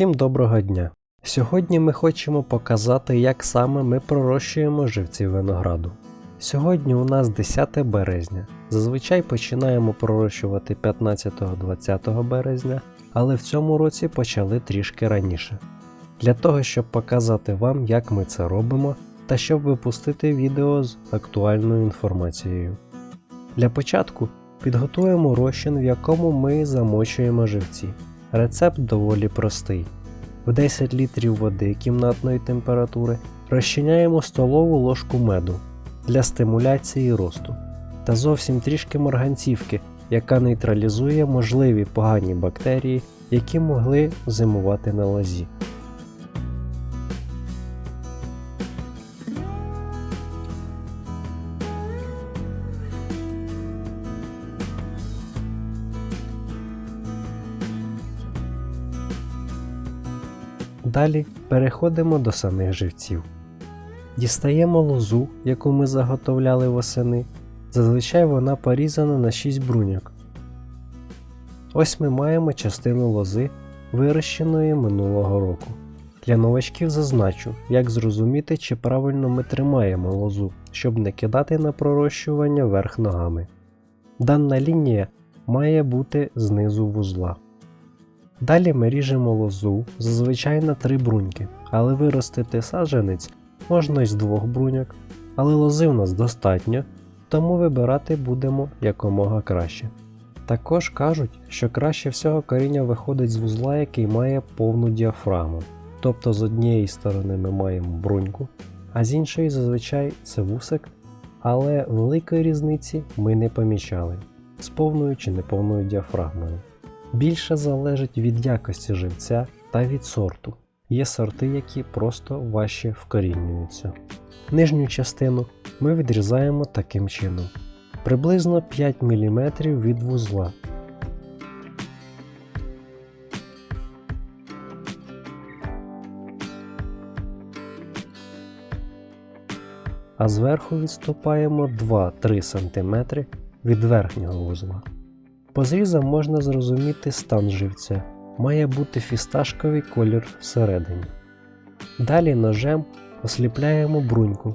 Усім доброго дня! Сьогодні ми хочемо показати, як саме ми пророщуємо живці винограду. Сьогодні у нас 10 березня. Зазвичай починаємо пророщувати 15-20 березня, але в цьому році почали трішки раніше. Для того, щоб показати вам, як ми це робимо, та щоб випустити відео з актуальною інформацією. Для початку підготуємо розчин, в якому ми замочуємо живці. Рецепт доволі простий. В 10 літрів води кімнатної температури розчиняємо столову ложку меду для стимуляції росту та зовсім трішки марганцівки, яка нейтралізує можливі погані бактерії, які могли зимувати на лозі. Далі переходимо до самих живців. Дістаємо лозу, яку ми заготовляли восени. Зазвичай вона порізана на 6 бруньок. Ось ми маємо частину лози, вирощеної минулого року. Для новачків зазначу, як зрозуміти, чи правильно ми тримаємо лозу, щоб не кидати на пророщування верх ногами. Дана лінія має бути знизу вузла. Далі ми ріжемо лозу зазвичай на три бруньки, але виростити саджанець можна й з двох бруньок, але лози у нас достатньо, тому вибирати будемо якомога краще. Також кажуть, що краще всього коріння виходить з вузла, який має повну діафрагму. Тобто з однієї сторони ми маємо бруньку, а з іншої зазвичай це вусик, але великої різниці ми не помічали з повною чи неповною діафрагмою. Більше залежить від якості живця та від сорту. Є сорти, які просто важче вкорінюються. Нижню частину ми відрізаємо таким чином. Приблизно 5 мм від вузла. А зверху відступаємо 2-3 см від верхнього вузла. По зрізам можна зрозуміти стан живця. Має бути фісташковий колір всередині. Далі ножем осліпляємо бруньку.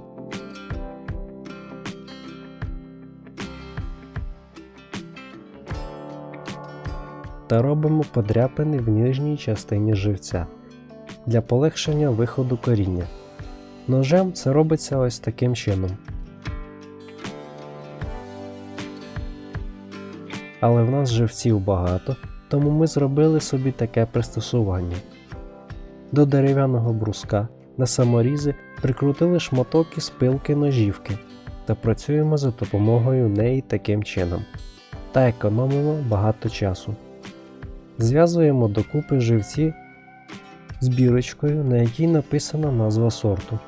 Та робимо подряпини в нижній частині живця для полегшення виходу коріння. Ножем це робиться ось таким чином. Але в нас живців багато, тому ми зробили собі таке пристосування. До дерев'яного бруска на саморізи прикрутили шматок із пилки ножівки та працюємо за допомогою неї таким чином та економимо багато часу. Зв'язуємо докупи живці з бірочкою, на якій написана назва сорту,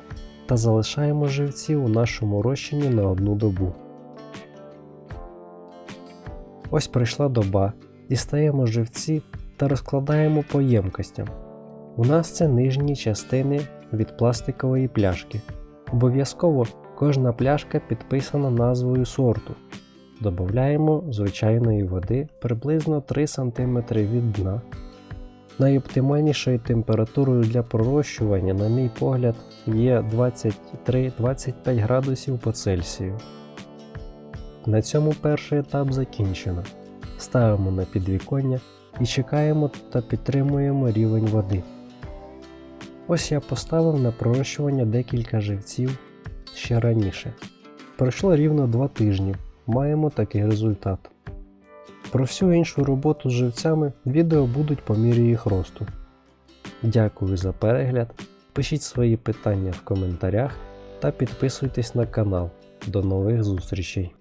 та залишаємо живці у нашому розчині на одну добу. Ось прийшла доба, дістаємо живці та розкладаємо по ємкостям. У нас це нижні частини від пластикової пляшки. Обов'язково кожна пляшка підписана назвою сорту. Додаємо звичайної води приблизно 3 см від дна. Найоптимальнішою температурою для пророщування, на мій погляд, є 23-25 градусів по Цельсію. На цьому перший етап закінчено. Ставимо на підвіконня і чекаємо та підтримуємо рівень води. Ось я поставив на пророщування декілька живців ще раніше. Пройшло рівно 2 тижні, маємо такий результат. Про всю іншу роботу з живцями відео будуть по мірі їх росту. Дякую за перегляд, пишіть свої питання в коментарях та підписуйтесь на канал. До нових зустрічей!